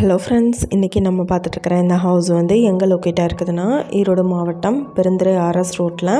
Hello friends இன்றைக்கி நம்ம பார்த்துட்ருக்குற இந்த ஹவுஸ் வந்து எங்கே லொக்கேட்டாக இருக்குதுன்னா ஈரோடு மாவட்டம் பெருந்துறை ஆர்எஸ் ரோட்டில்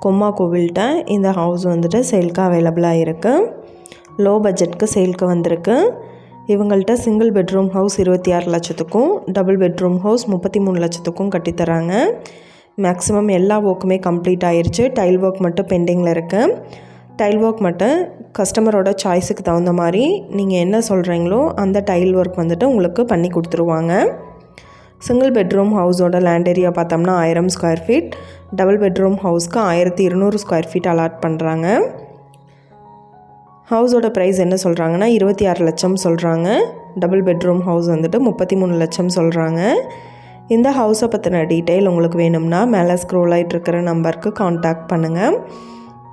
கொம்மா கோவில்கிட்ட இந்த ஹவுஸ் வந்துட்டு சேல்க்கு அவைலபிளாக இருக்குது லோ பட்ஜெட்க்கு சேல்க்கு வந்திருக்கு. இவங்கள்ட்ட சிங்கிள் பெட்ரூம் ஹவுஸ் இருபத்தி ஆறு லட்சத்துக்கும் டபுள் பெட்ரூம் ஹவுஸ் முப்பத்தி மூணு லட்சத்துக்கும் கட்டித்தராங்க. மேக்ஸிமம் எல்லா ஒர்க்குமே கம்ப்ளீட் ஆயிடுச்சு டைல் ஒர்க் மட்டும் பெண்டிங்கில் இருக்குது டைல் ஒர்க் மட்டும் கஸ்டமரோட சாய்ஸுக்கு தகுந்த மாதிரி நீங்கள் என்ன சொல்கிறீங்களோ அந்த டைல் ஒர்க் வந்துட்டு உங்களுக்கு பண்ணி கொடுத்துருவாங்க. சிங்கிள் பெட்ரூம் ஹவுஸோட லேண்ட் ஏரியா பார்த்தோம்னா ஆயிரம் ஸ்கொயர் ஃபீட் டபுள் பெட்ரூம் ஹவுஸ்க்கு ஆயிரத்தி இருநூறு ஸ்கொயர் ஃபீட் அலாட் பண்ணுறாங்க ஹவுஸோட ப்ரைஸ் என்ன சொல்கிறாங்கன்னா இருபத்தி ஆறு லட்சம் சொல்கிறாங்க டபுள் பெட்ரூம் ஹவுஸ் வந்துட்டு முப்பத்தி மூணு லட்சம் சொல்கிறாங்க இந்த ஹவுஸை பற்றின டீட்டெயில் உங்களுக்கு வேணும்னா மேலே ஸ்க்ரோல் ஆகிட்டு இருக்கிற நம்பருக்கு காண்டாக்ட் பண்ணுங்கள்